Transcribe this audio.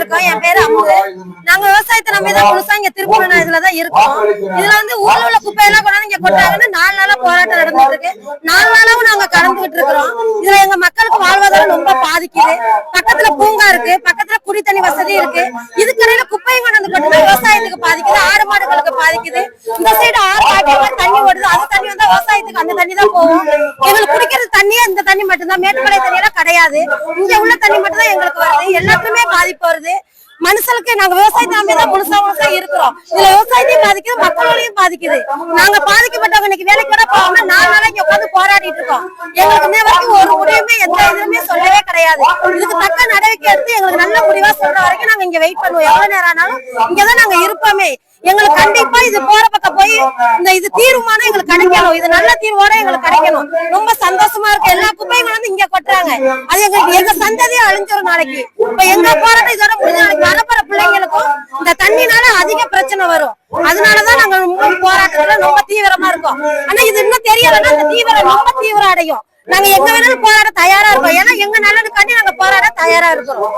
வந்திருக்கோம். என் பேரு அம்மு நாங்க விவசாயத்தை நம்பி தான் முழுசா இங்க திருப்பூர் இதுலதான் இருக்கோம். இதுல வந்து ஊர்ல உள்ள குப்பையெல்லாம் கொண்டாந்து இங்க கொட்டாங்கன்னு நாலு நாளா போராட்டம் நடந்துட்டு இருக்கு நாலு நாளாவும் நாங்க கடந்துகிட்டு இருக்கிறோம். இதுல எங்க மக்களுக்கு வாழ்வாதாரம் ரொம்ப பாதிக்குது. பக்கத்துல பூங்கா இருக்கு. பக்கத்துல குடி தண்ணி வசதி இருக்கு. இதுக்கடையில குப்பையும் கொண்டாந்து கொட்டினா விவசாயத்துக்கு பாதிக்குது. ஆடு மாடுகளுக்கு பாதிக்குது. இந்த சைடு ஆறு காட்டியமா தண்ணி ஓடுது. அது தண்ணி வந்தா விவசாயத்துக்கு அந்த தண்ணி தான் போகும். எங்களுக்கு குடிக்கிற தண்ணியே இந்த தண்ணி மட்டும்தான். மேட்டுப்பாளைய தண்ணி எல்லாம் கிடையாது. இங்க உள்ள தண்ணி மட்டும்தான் எங்களுக்கு வருது எல்லாத்துக்குமே பாதிப்பு வருது. மனுஷனுக்கு நாங்க விவசாயத்தை நம்பிதான் முழுசா முழுசா இருக்கிறோம். இதுல விவசாயத்தையும் பாதிக்குது மக்களையும் பாதிக்குது. நாங்க பாதிக்கப்பட்டவங்க இன்னைக்கு வேலைக்கு கூட போகாம நாலு நாளைக்கு உட்காந்து போராடிட்டு இருக்கோம். எங்களுக்கு இன்ன வரைக்கும் ஒரு முடிவுமே எந்த இதுவுமே சொல்லவே கிடையாது. இதுக்கு தக்க நடவடிக்கை எடுத்து எங்களுக்கு நல்ல முடிவா சொல்ற வரைக்கும் நாங்க இங்க வெயிட் பண்ணுவோம். எவ்வளவு நேரம் ஆனாலும் இங்கதான் நாங்க இருப்போமே. எங்களுக்கு கண்டிப்பா இது போற பக்கம் போய் இந்த இது தீர்வுமானம் எங்களுக்கு கிடைக்கணும். இது நல்ல தீர்வோட எங்களுக்கு கிடைக்கணும். ரொம்ப சந்தோஷமா இருக்கு. எல்லா குப்பையும் வந்து இங்க கொட்டுறாங்க. அது எங்களுக்கு எங்க சந்ததியும் அழிஞ்சிரும் நாளைக்கு. இப்ப எங்க போராட்டம் இதோட முடிஞ்ச நாளைக்கு வரப்போற பிள்ளைங்களுக்கும் இந்த தண்ணினால அதிக பிரச்சனை வரும். அதனாலதான் நாங்க ரொம்ப போராட்டத்துல ரொம்ப தீவிரமா இருக்கோம். ஆனா இது இன்னும் தெரியலன்னா இந்த தீவிரம் ரொம்ப தீவிரம் அடையும். நாங்க எங்க வேணாலும் போராட தயாரா இருக்கோம். ஏன்னா எங்க நல்லதுக்காண்டி நாங்க போராட தயாரா இருக்கிறோம்